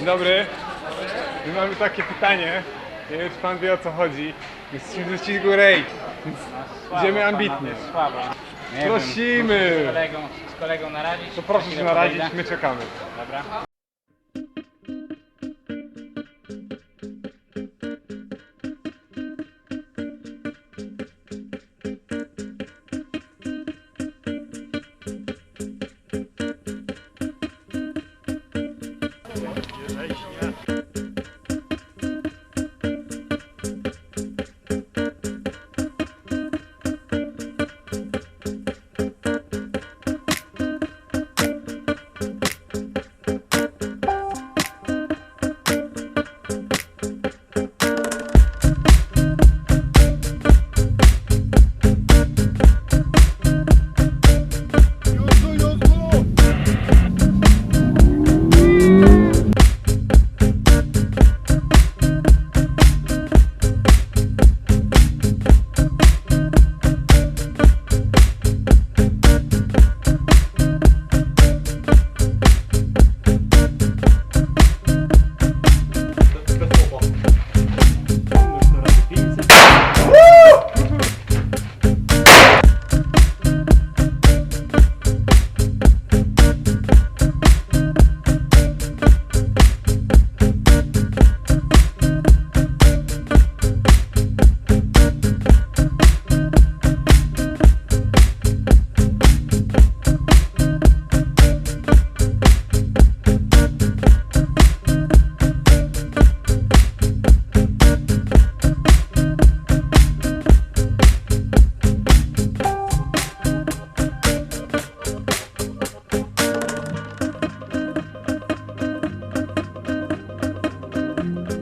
Dzień dobry. My mamy takie pytanie. Nie wiem, czy pan wie o co chodzi. Jesteśmy ze Raid, więc idziemy ambitnie. Prosimy. Z kolegą, z kolegą naradzić. To proszę się naradzić, my czekamy. Dobra. Bye.